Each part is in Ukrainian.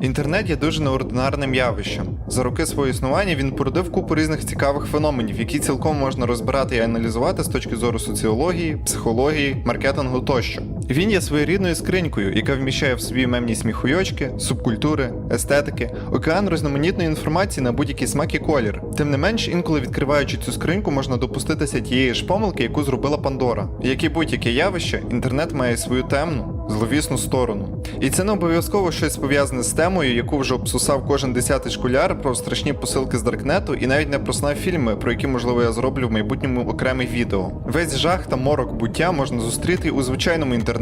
Інтернет є дуже неординарним явищем. За роки свого існування він породив купу різних цікавих феноменів, які цілком можна розбирати і аналізувати з точки зору соціології, психології, маркетингу тощо. Він є своєрідною скринькою, яка вміщає в собі мемні сміхуйочки, субкультури, естетики, океан різноманітної інформації на будь-який смак і колір. Тим не менш, інколи відкриваючи цю скриньку, можна допуститися тієї ж помилки, яку зробила Пандора. Як і будь-яке явище, інтернет має свою темну, зловісну сторону. І це не обов'язково щось пов'язане з темою, яку вже обсусав кожен десятий школяр про страшні посилки з Даркнету, і навіть не про сна фільми, про які можливо я зроблю в майбутньому окреме відео. Весь жах та морок буття можна зустріти у звичайному інтернеті,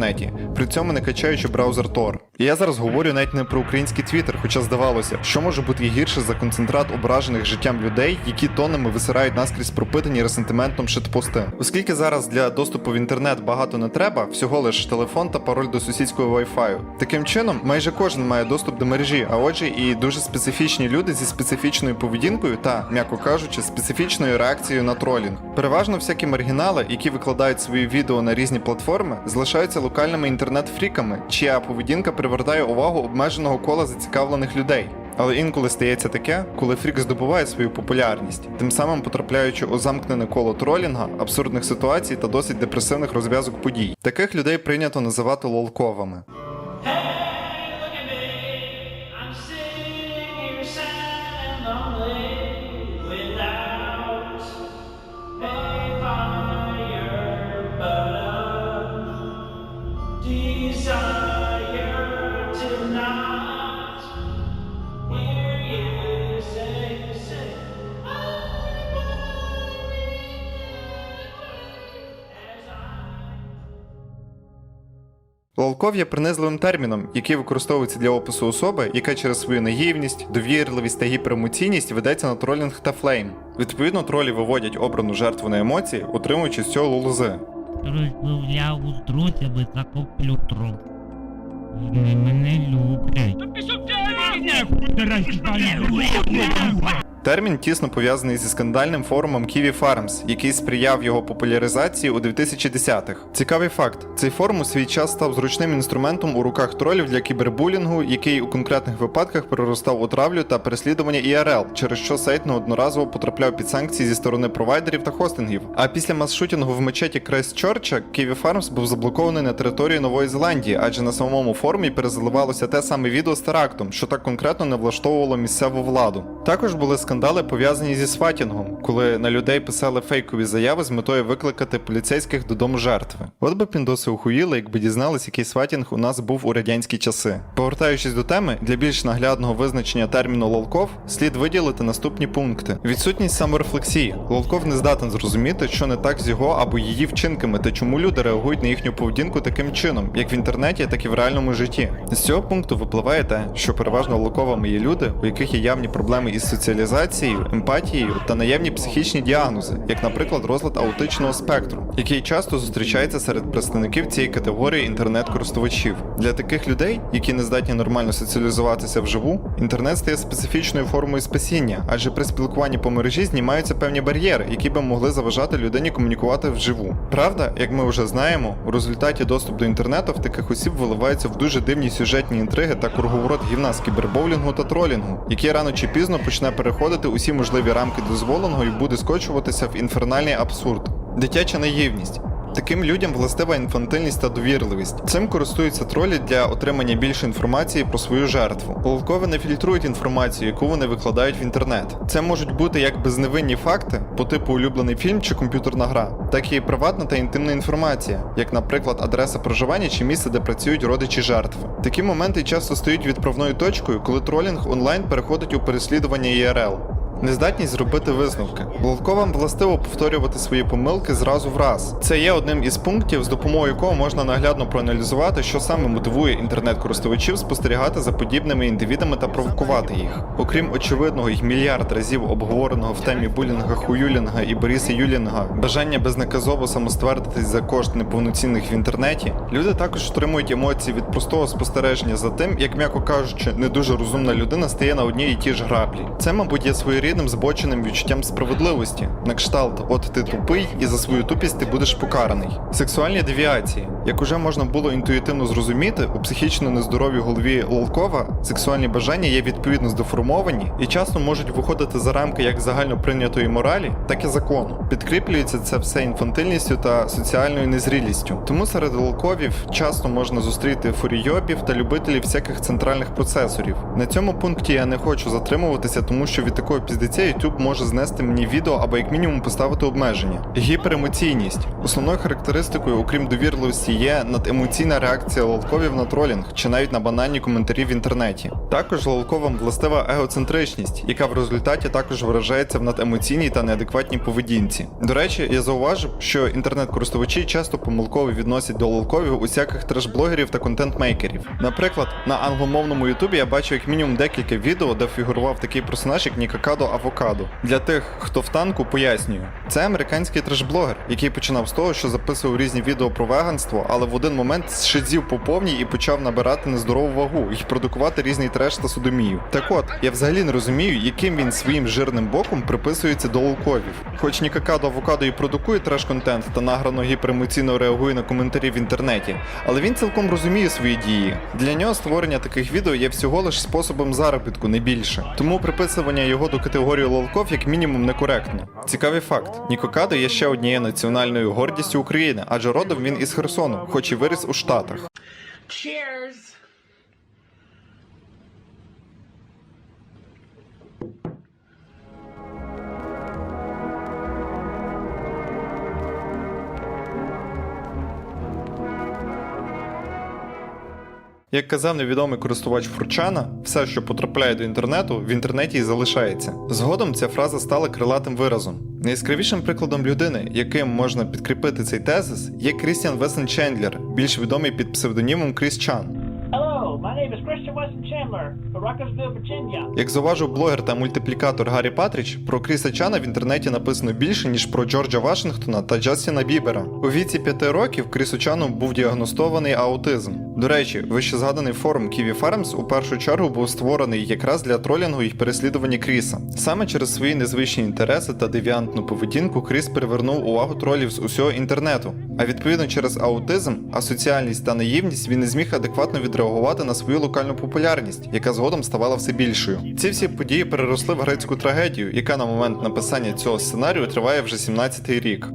при цьому не качаючи браузер Tor. І я зараз говорю навіть не про український твіттер, хоча здавалося, що може бути гірше за концентрат ображених життям людей, які тонами висирають наскрізь пропитані ресентиментом шитпости. Оскільки зараз для доступу в інтернет багато не треба, всього лиш телефон та пароль до сусідського Wi-Fi. Таким чином, майже кожен має доступ до мережі, а отже, і дуже специфічні люди зі специфічною поведінкою та, м'яко кажучи, специфічною реакцією на тролінг. Переважно всякі маргінали, які викладають свої відео на різні платформи, залишаються локальними інтернет-фріками, чия поведінка привертає увагу обмеженого кола зацікавлених людей. Але інколи стається таке, коли фрік здобуває свою популярність, тим самим потрапляючи у замкнене коло тролінга, абсурдних ситуацій та досить депресивних розв'язок подій. Таких людей прийнято називати лолковими. Лолков є принизливим терміном, який використовується для опису особи, яка через свою наївність, довірливість та гіперемоційність ведеться на тролінг та флейм. Відповідно, тролі виводять обрану жертву на емоції, отримуючи з цього лулузи. Розмовляв з друзями труп. Вони мене люблять. Термін тісно пов'язаний зі скандальним форумом Kiwi Farms, який сприяв його популяризації у 2010-х. Цікавий факт: цей форум у свій час став зручним інструментом у руках тролів для кібербулінгу, який у конкретних випадках переростав у травлю та переслідування IRL, через що сайт неодноразово потрапляв під санкції зі сторони провайдерів та хостингів. А після масшутінгу в мечеті Крайстчорча Kiwi Farms був заблокований на території Нової Зеландії, адже на самому форумі перезаливалося те саме відео з терактом, що так конкретно не влаштовувало місцеву владу. Також були скандали пов'язані зі сватінгом, коли на людей писали фейкові заяви з метою викликати поліцейських додому жертви. От би піндоси ухуїли, якби дізнались, який сватінг у нас був у радянські часи. Повертаючись до теми, для більш наглядного визначення терміну лолков слід виділити наступні пункти: відсутність саморефлексії. Лолков не здатен зрозуміти, що не так з його або її вчинками та чому люди реагують на їхню поведінку таким чином, як в інтернеті, так і в реальному житті. З цього пункту випливає те, що переважно лолковими є люди, у яких є явні проблеми із соціалізацією, емпатією та наявні психічні діагнози, як, наприклад, розлад аутичного спектру, який часто зустрічається серед представників цієї категорії інтернет-користувачів. Для таких людей, які не здатні нормально соціалізуватися вживу, інтернет стає специфічною формою спасіння, адже при спілкуванні по мережі знімаються певні бар'єри, які би могли заважати людині комунікувати вживу. Правда, як ми вже знаємо, у результаті доступ до інтернету в таких осіб виливається в дуже дивні сюжетні інтриги та круговорот гівна з кібербоулінгу та тролінгу, який рано чи пізно почне переходити усі можливі рамки дозволеного і буде скочуватися в інфернальний абсурд. Дитяча наївність. Таким людям властива інфантильність та довірливість. Цим користуються тролі для отримання більше інформації про свою жертву. Лолкови не фільтрують інформацію, яку вони викладають в інтернет. Це можуть бути як безневинні факти, по типу улюблений фільм чи комп'ютерна гра, так і приватна та інтимна інформація, як, наприклад, адреса проживання чи місце, де працюють родичі жертви. Такі моменти часто стають відправною точкою, коли тролінг онлайн переходить у переслідування ІРЛ. Нездатність зробити висновки. Ловковам властиво повторювати свої помилки зразу в раз. Це є одним із пунктів, з допомогою якого можна наглядно проаналізувати, що саме мотивує інтернет-користувачів спостерігати за подібними індивідами та провокувати їх. Окрім очевидного й мільярд разів обговореного в темі булінга Хуюлінга і Бориса Юлінга, бажання безнаказово самоствердитись за кошт неповноцінних в інтернеті, люди також отримують емоції від простого спостереження за тим, як м'яко кажучи, не дуже розумна людина стає на одній і ті ж граблі. Це, мабуть, є своєрідною своєрідним збоченим відчуттям справедливості. На кшталт, от ти тупий, і за свою тупість ти будеш покараний. Сексуальні девіації, як уже можна було інтуїтивно зрозуміти, у психічно нездоровій голові Лолкова сексуальні бажання є відповідно здеформовані і часто можуть виходити за рамки як загально прийнятої моралі, так і закону. Підкріплюється це все інфантильністю та соціальною незрілістю. Тому серед лолковів часто можна зустріти фурійобів та любителів всяких центральних процесорів. На цьому пункті я не хочу затримуватися, тому що від такого піздеця YouTube може знести мені відео або як мінімум поставити обмеження. Гіперемоційність. Основною характеристикою, окрім довірливості, є надемоційна реакція лолковів на тролінг чи навіть на банальні коментарі в інтернеті. Також лолковам властива егоцентричність, яка в результаті також виражається в надемоційній та неадекватній поведінці. До речі, я зауважив, що інтернет-користувачі часто помилково відносять до лолковів усяких треш-блогерів та контент-мейкерів. Наприклад, на англомовному Ютубі я бачив як мінімум декілька відео, де фігурував такий персонаж, як Нікакадо Авокадо. Для тих, хто в танку, пояснюю. Це американський треш-блогер, який починав з того, що записував різні відео про веганство, але в один момент зшидзів по повній і почав набирати нездорову вагу і продукувати різний треш та судомію. Так от, я взагалі не розумію, яким він своїм жирним боком приписується до лолковів. Хоч Нікакадо Авокадо і продукує треш-контент та награно гіперемоційно реагує на коментарі в інтернеті, але він цілком розуміє свої дії. Для нього створення таких відео є всього лиш способом заробітку, не більше. Тому приписування його до категорії лолков як мінімум некоректно. Цікавий факт: Нікокадо є ще однією національною гордістю України, адже родом він із Херсону, хоч і виріс у Штатах. Cheers. Як казав невідомий користувач Фурчана, все, що потрапляє до інтернету, в інтернеті і залишається. Згодом ця фраза стала крилатим виразом. Найяскравішим прикладом людини, яким можна підкріпити цей тезис, є Крістіан Весен Чендлер, більш відомий під псевдонімом Кріс Чан. Як зауважив блогер та мультиплікатор Гаррі Патріч, про Кріса Чана в інтернеті написано більше, ніж про Джорджа Вашингтона та Джастіна Бібера. У віці п'яти років Крісу Чану був діагностований аутизм. До речі, вище згаданий форум Kiwi Farms у першу чергу був створений якраз для тролінгу і переслідування Кріса. Саме через свої незвичні інтереси та девіантну поведінку Кріс привернув увагу тролів з усього інтернету. А відповідно через аутизм, асоціальність та наївність він не зміг адекватно відреагувати на свою локальну популярність, яка згодом ставала все більшою. Ці всі події переросли в грецьку трагедію, яка на момент написання цього сценарію триває вже 17-й рік.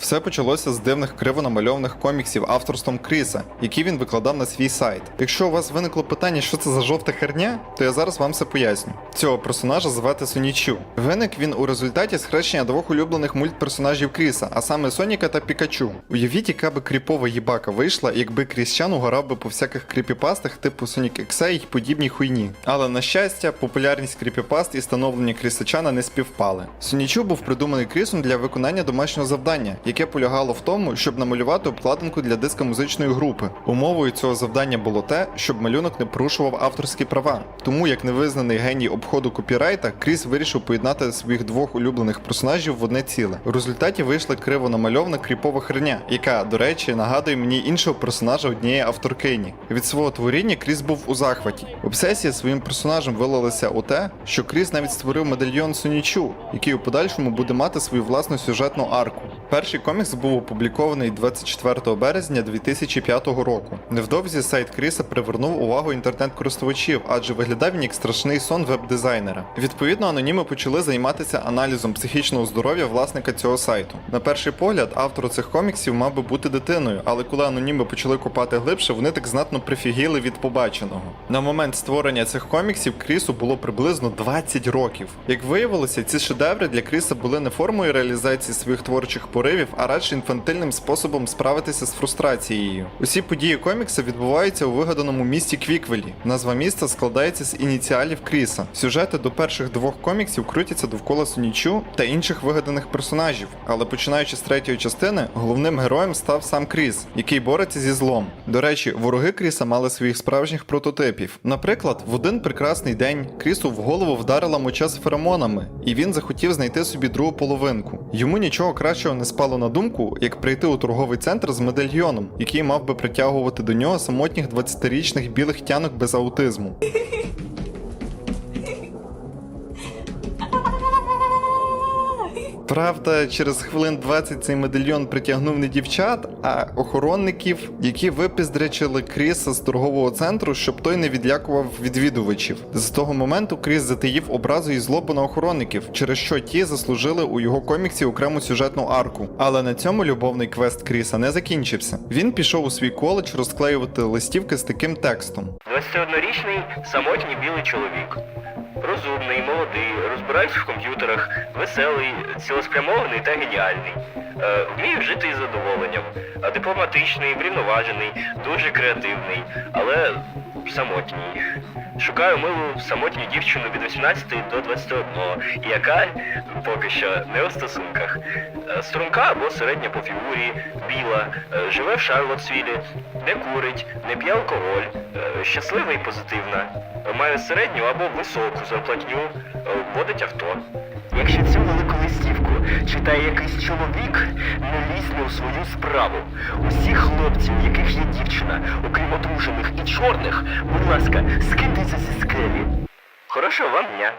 Все почалося з дивних криво намальованих коміксів авторством Кріса, які він викладав на свій сайт. Якщо у вас виникло питання, що це за жовта херня, то я зараз вам все поясню. Цього персонажа звати Сонічу. Виник він у результаті схрещення двох улюблених мультперсонажів Кріса, а саме Соніка та Пікачу. Уявіть, яка би кріпова їбака вийшла, якби Кріс-чан угорав би по всяких кріпіпастах типу Sonic X й подібній хуйні. Але на щастя, популярність кріпіпаст і становлення Крісачана не співпали. Сонічу був придуманий Крісом для виконання домашнього завдання, яке полягало в тому, щоб намалювати обкладинку для диска музичної групи. Умовою цього завдання було те, щоб малюнок не порушував авторські права. Тому, як невизнаний геній обходу копірайта, Кріс вирішив поєднати своїх двох улюблених персонажів в одне ціле. У результаті вийшла криво намальована кріпова херня, яка, до речі, нагадує мені іншого персонажа однієї авторкині. Від свого творіння Кріс був у захваті. Обсесія своїм персонажем вилилася у те, що Кріс навіть створив медальйон Сонічу, який у подальшому буде мати свою власну сюжетну арку. Перший комікс був опублікований 24 березня 2005 року. Невдовзі сайт Кріса привернув увагу інтернет-користувачів, адже виглядав він як страшний сон веб-дизайнера. Відповідно, аноніми почали займатися аналізом психічного здоров'я власника цього сайту. На перший погляд, автор цих коміксів мав би бути дитиною, але коли аноніми почали копати глибше, вони так знатно прифігіли від побаченого. На момент створення цих коміксів Крісу було приблизно 20 років. Як виявилося, ці шедеври для Кріса були не формою реалізації своїх творчих поривів, а радше інфантильним способом справитися з фрустрацією. Усі події комікса відбуваються у вигаданому місті Квіквелі. Назва міста складається з ініціалів Кріса. Сюжети до перших двох коміксів крутяться довкола Сонічу та інших вигаданих персонажів. Але починаючи з третьої частини, головним героєм став сам Кріс, який бореться зі злом. До речі, вороги Кріса мали своїх справжніх прототипів. Наприклад, в один прекрасний день Крісу в голову вдарила моча з феромонами, і він захотів знайти собі другу половинку. Йому нічого кращого не спало на думку, як прийти у торговий центр з медальйоном, який мав би притягувати до нього самотніх 20-річних білих тянок без аутизму. Правда, через хвилин 20 цей медальйон притягнув не дівчат, а охоронників, які випіздрячили Кріса з торгового центру, щоб той не відлякував відвідувачів. З того моменту Кріс затаїв образу і злобу на охоронників, через що ті заслужили у його коміксі окрему сюжетну арку. Але на цьому любовний квест Кріса не закінчився. Він пішов у свій коледж розклеювати листівки з таким текстом. 21-річний самотній білий чоловік. Розумний, молодий, розбирається в комп'ютерах, веселий, цілеспрямований та геніальний. Е, вміє жити із задоволенням. Дипломатичний, врівноважений, дуже креативний, але самотній. Шукаю милу самотню дівчину від 18 до 21, яка поки що не у стосунках. Е, Струнка або середня по фігурі, біла, е, живе в Шарлотсвілі, не курить, не п'є алкоголь, е, щаслива і позитивна, має середню або високу зарплатню, водить авто. Якщо цю велику листівку читає якийсь чоловік, не лізьте у свою справу. Усіх хлопців, в яких є дівчина, окрім одружених і чорних, будь ласка, скидайте зі скелі. Хорошого вам дня.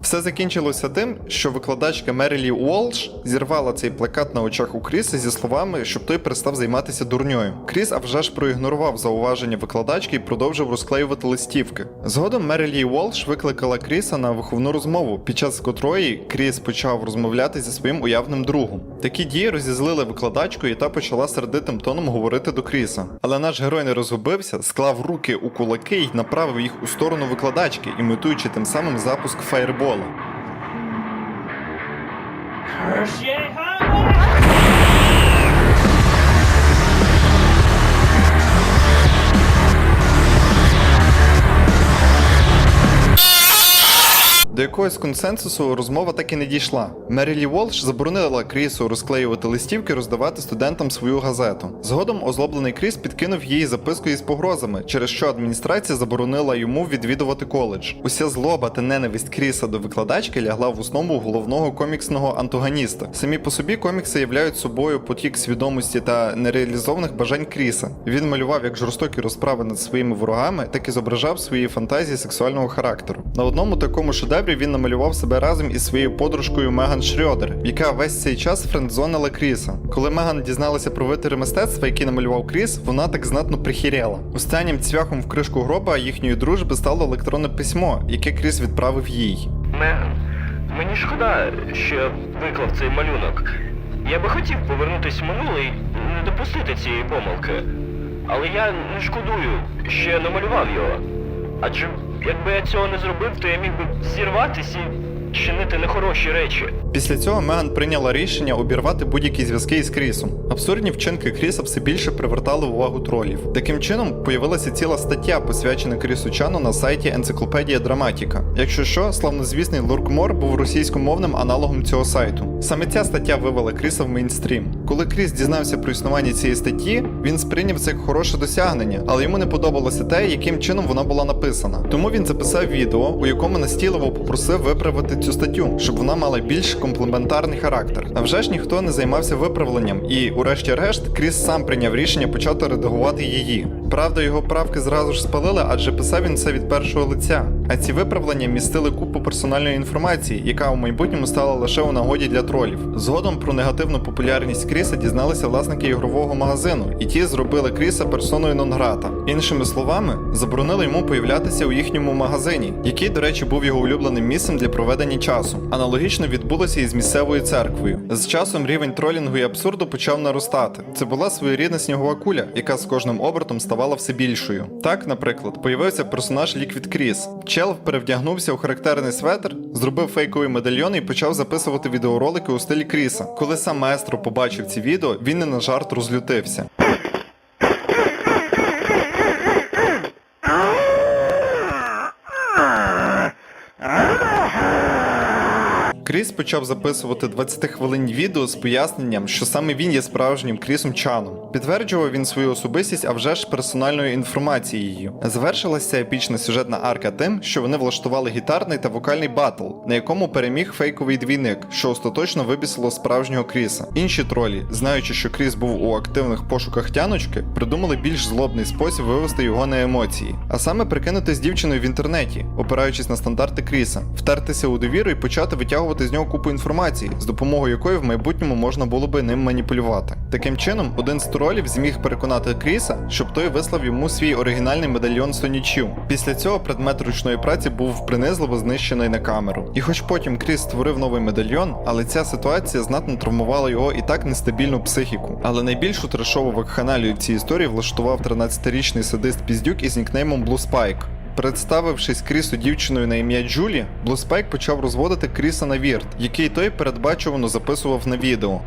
Все закінчилося тим, що викладачка Мерілі Уолш зірвала цей плакат на очах у Кріса зі словами, щоб той перестав займатися дурньою. Кріс а вже ж проігнорував зауваження викладачки і продовжив розклеювати листівки. Згодом Мерілі Уолш викликала Кріса на виховну розмову, під час котрої Кріс почав розмовляти зі своїм уявним другом. Такі дії розізлили викладачку, і та почала сердитим тоном говорити до Кріса. Але наш герой не розгубився, склав руки у кулаки і направив їх у сторону викладачки, імітуючи тим самим запуск фаєрбола. Hershey Highway! До якогось консенсусу розмова так і не дійшла. Мерілі Волш заборонила Крісу розклеювати листівки роздавати студентам свою газету. Згодом озлоблений Кріс підкинув їй записку із погрозами, через що адміністрація заборонила йому відвідувати коледж. Уся злоба та ненависть Кріса до викладачки лягла в основу головного коміксного антагоніста. Самі по собі комікси являють собою потік свідомості та нереалізованих бажань Кріса. Він малював як жорстокі розправи над своїми ворогами, так і зображав свої фантазії сексуального характеру. На одному такому шедеврі він намалював себе разом із своєю подружкою Меган Шрьодер, яка весь цей час френдзонила Кріса. Коли Меган дізналася про витори мистецтва, які намалював Кріс, вона так знатно прихіряла. Останнім цвяхом в кришку гроба їхньої дружби стало електронне письмо, яке Кріс відправив їй. Меган, мені шкода, що виклав цей малюнок. Я би хотів повернутись в минуле і не допустити цієї помилки. Але я не шкодую, що я намалював його. Адже якби я цього не зробив, то я міг би зірватися і чинити нехороші речі. Після цього Меган прийняла рішення обірвати будь-які зв'язки із Крісом. Абсурдні вчинки Кріса все більше привертали увагу тролів. Таким чином, появилася ціла стаття, посвячена Крісу Чану на сайті Енциклопедія Драматіка. Якщо що, славнозвісний Луркмор був російськомовним аналогом цього сайту. Саме ця стаття вивела Кріса в мейнстрім. Коли Кріс дізнався про існування цієї статті, він сприйняв це як хороше досягнення, але йому не подобалося те, яким чином вона була написана. Тому він записав відео, у якому настійливо попросив виправити цю статтю, щоб вона мала більш комплементарний характер. А вже ж ніхто не займався виправленням, і, урешті-решт, Кріс сам прийняв рішення почати редагувати її. Правда, його правки зразу ж спалили, адже писав він це від першого лиця. А ці виправлення містили купу персональної інформації, яка у майбутньому стала лише у нагоді для тролів. Згодом про негативну популярність Кріса дізналися власники ігрового магазину, і ті зробили Кріса персоною нон-грата. Іншими словами, заборонили йому появлятися у їхньому магазині, який, до речі, був його улюбленим місцем для проведення часу. Аналогічно відбулося і з місцевою церквою. З часом рівень тролінгу і абсурду почав наростати. Це була своєрідна снігова куля, яка з кожним обертом ставала все більшою. Так, наприклад, появився персонаж Ліквід Кріс. Чел перевдягнувся у характерний светр, зробив фейковий медальйон і почав записувати відеоролики у стилі Кріса. Коли сам маестро побачив ці відео, він не на жарт розлютився. Кріс почав записувати 20-хвилинні відео з поясненням, що саме він є справжнім Крісом Чаном. Підтверджував він свою особистість, а вже ж персональною інформацією. Завершилася епічна сюжетна арка тим, що вони влаштували гітарний та вокальний батл, на якому переміг фейковий двійник, що остаточно вибісило справжнього Кріса. Інші тролі, знаючи, що Кріс був у активних пошуках тяночки, придумали більш злобний спосіб вивести його на емоції, а саме прикинути з дівчиною в інтернеті, опираючись на стандарти Кріса, втертися у довіру і почати витягувати з нього купу інформації, з допомогою якої в майбутньому можна було би ним маніпулювати. Таким чином, один з тролів зміг переконати Кріса, щоб той вислав йому свій оригінальний медальйон Сонічів. Після цього предмет ручної праці був принизливо знищений на камеру. І хоч потім Кріс створив новий медальйон, але ця ситуація знатно травмувала його і так нестабільну психіку. Але найбільшу трешову вакханалію в цій історії влаштував 13-річний садист Піздюк із нікнеймом Blue Spike. Представившись Крісу дівчиною на ім'я Джулі, Блуспайк почав розводити Кріса на вірт, який той передбачувано записував на відео.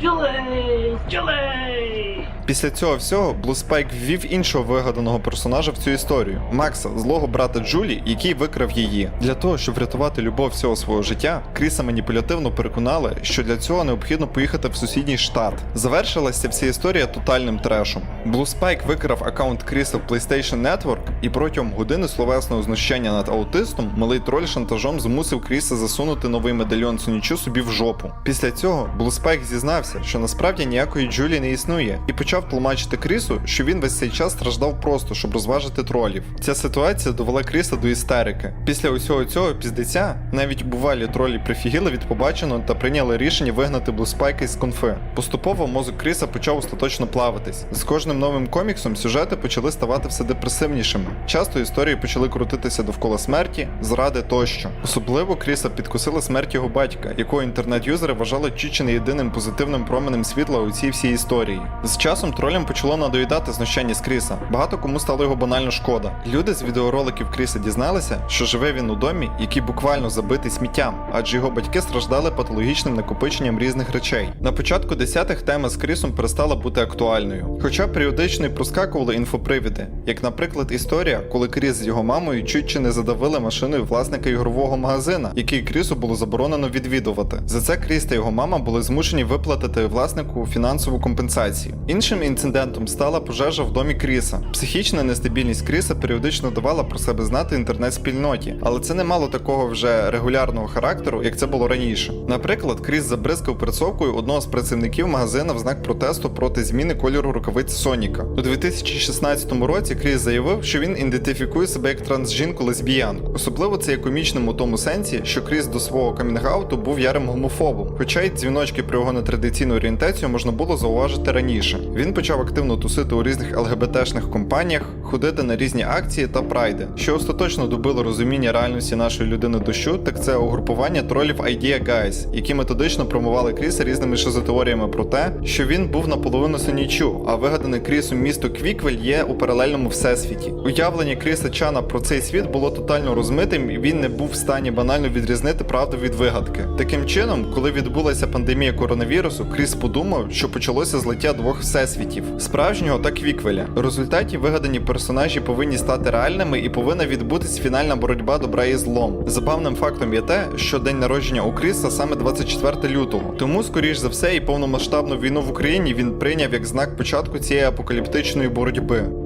Джулей! Julie! Після цього всього Spike ввів іншого вигаданого персонажа в цю історію Макса, злого брата Джулі, який викрав її. Для того, щоб врятувати любов всього свого життя, Кріса маніпулятивно переконали, що для цього необхідно поїхати в сусідній штат. Завершилася вся історія тотальним трешом. Spike викрав аккаунт Кріса в PlayStation Network, і протягом години словесного знущання над аутистом малий троль шантажом змусив Кріса засунути новий медальйон Сонічу собі в жопу. Після цього Spike зізнався, що насправді ніякої Джулі не існує, і почав тлумачити Крісу, що він весь цей час страждав просто, щоб розважити тролів. Ця ситуація довела Кріса до істерики. Після усього цього піздеця навіть бувалі тролі прифігіли від побаченого та прийняли рішення вигнати Блуспайка із конфи. Поступово мозок Кріса почав остаточно плавитись. З кожним новим коміксом сюжети почали ставати все депресивнішими. Часто історії почали крутитися довкола смерті, зради тощо. Особливо Кріса підкусила смерть його батька, якого інтернет-юзери вважали чуть чи не єдиним позитивним променем світла у цій всій історії. З часом тролям почало надоїдати знущання з Кріса. Багато кому стало його банально шкода. Люди з відеороликів Кріса дізналися, що живе він у домі, який буквально забитий сміттям, адже його батьки страждали патологічним накопиченням різних речей. На початку десятих тема з Крісом перестала бути актуальною. Хоча періодично й проскакували інфопривіди, як, наприклад, історія, коли Кріс з його мамою чуть чи не задавили машиною власника ігрового магазина, який Крісу було заборонено відвідувати. За це Кріс та його мама були змушені виплатити власнику фінансову компенсацію. Іншим інцидентом стала пожежа в домі Кріса. Психічна нестабільність Кріса періодично давала про себе знати інтернет-спільноті, але це не мало такого вже регулярного характеру, як це було раніше. Наприклад, Кріс забризкав перцовкою одного з працівників магазина в знак протесту проти зміни кольору рукавиць Соніка. У 2016 році Кріс заявив, що він ідентифікує себе як трансжінку лесбіянку. Особливо це є комічним у тому сенсі, що Кріс до свого камінгауту був ярим гомофобом, хоча й дзвіночки про його нетрадиційну орієнтацію можна було зауважити раніше. Він почав активно тусити у різних ЛГБТшних компаніях, ходити на різні акції та прайди. Що остаточно добило розуміння реальності нашої людини дощу, так це угрупування тролів Idea Guys, які методично промували Кріса різними шизотеоріями про те, що він був наполовину синічу, а вигадане Крісом місто Квіквель є у паралельному всесвіті. Уявлення Кріса Чана про цей світ було тотально розмитим, і він не був в стані банально відрізнити правду від вигадки. Таким чином, коли відбулася пандемія коронавірусу, Кріс подумав, що почалося злиття двох всесвітів справжнього та Квіквеля. В результаті вигадані персонажі повинні стати реальними і повинна відбутись фінальна боротьба добра і злом. Забавним фактом є те, що день народження у Кріса саме 24 лютого. Тому, скоріш за все, і повномасштабну війну в Україні він прийняв як знак початку цієї апокаліптичної боротьби.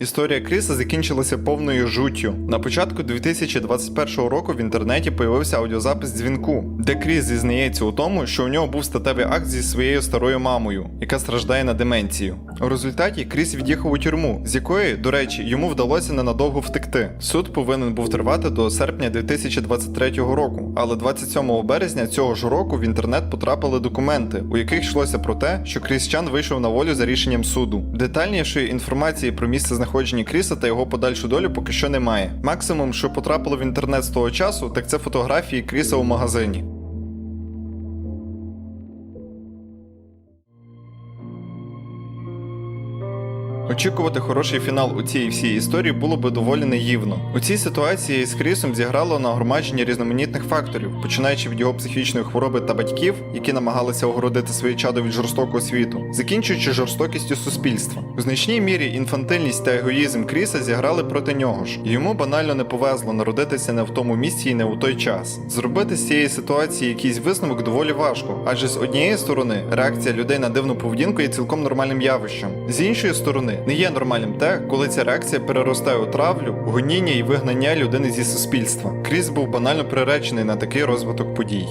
Історія Кріса закінчилася повною жуттю. На початку 2021 року в інтернеті появився аудіозапис дзвінку, де Кріс зізнається у тому, що у нього був статевий акт зі своєю старою мамою, яка страждає на деменцію. У результаті Кріс від'їхав у тюрму, з якої, до речі, йому вдалося ненадовго втекти. Суд повинен був тривати до серпня 2023 року, але 27 березня цього ж року в інтернет потрапили документи, у яких йшлося про те, що Кріс Чан вийшов на волю за рішенням суду. Детальнішої інформації про місце знаходження Кріса та його подальшу долю поки що немає. Максимум, що потрапило в інтернет з того часу, так це фотографії Кріса у магазині. Очікувати хороший фінал у цій всій історії було би доволі наївно. У цій ситуації з Крісом зіграло нагромадження різноманітних факторів, починаючи від його психічної хвороби та батьків, які намагалися огородити своє чадо від жорстокого світу, закінчуючи жорстокістю суспільства. У значній мірі інфантильність та егоїзм Кріса зіграли проти нього ж. Йому банально не повезло народитися не в тому місці і не у той час. Зробити з цієї ситуації якийсь висновок доволі важко, адже з однієї сторони реакція людей на дивну поведінку є цілком нормальним явищем. З іншої сторони, не є нормальним те, коли ця реакція переростає у травлю, гоніння і вигнання людини зі суспільства. Кріс був банально приречений на такий розвиток подій.